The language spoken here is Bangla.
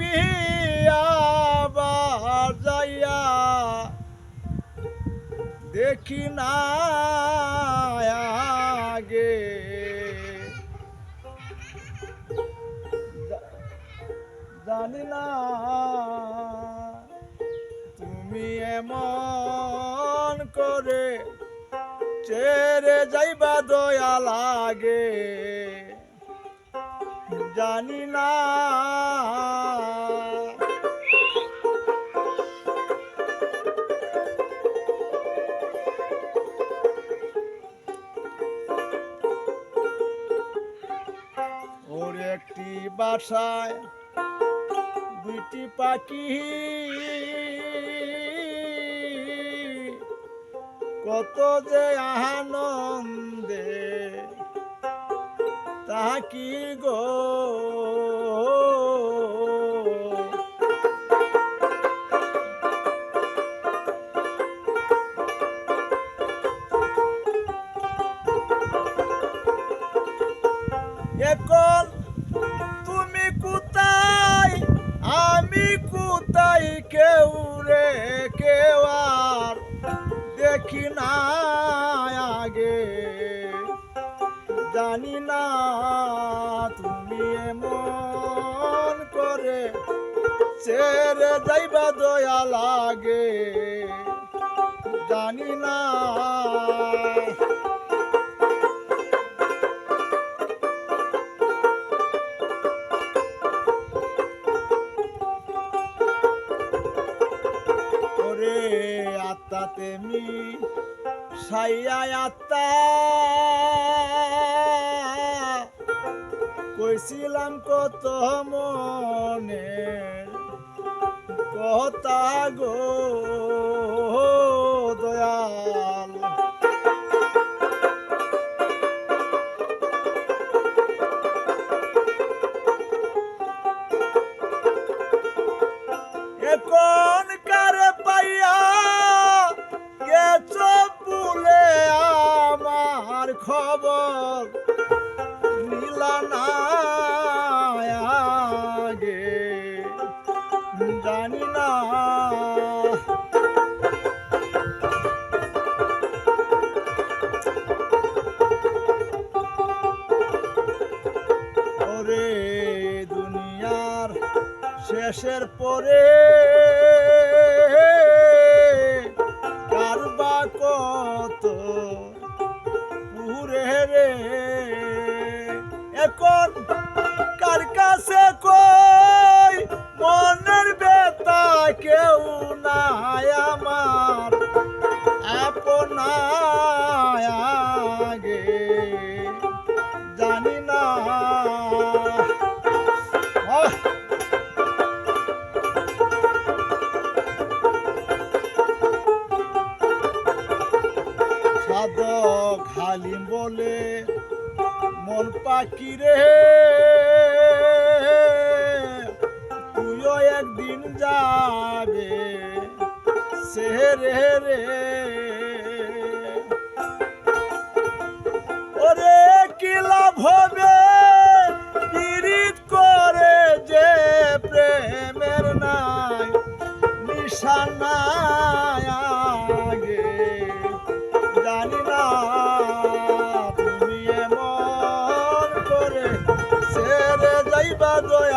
বিয়াবার যাইয়া দেখি না আগে। জানি না তুমি এমন করে ছেড়ে যাইবা দয়া লাগে জানি না। ওর একটি বাসায় দুইটি পাখি। কত যে আনন্দে তাকি গো। কোথায় আমি কোথায় কেউ রে কেউ আর দেখি না আগে। জানি না তুমি এমন করে ছেড়ে যাইবা দয়া লাগে জানি না ওরে আত্মা তেমি, সাইয়া আত্মা। কইছিলাম কত মনের কথা গো দয়াল। এখন কারে পাইয়া গেছ বলে আমার খবর? নিলা না জানি না। ওরে দুনিয়ার শেষের পরে নাই আমার আপনায় আগে। জানি না! সাধক হালিম বলে, মন পাখি রে, তুইও একদিন যাবে। আছে রে রে। ওরে কি লাভ হবে? পীড়িত করে যে প্রেমের নাই নিশানা আগে। জানি না তুমি এমন করে ছেড়ে যাইবা দয়া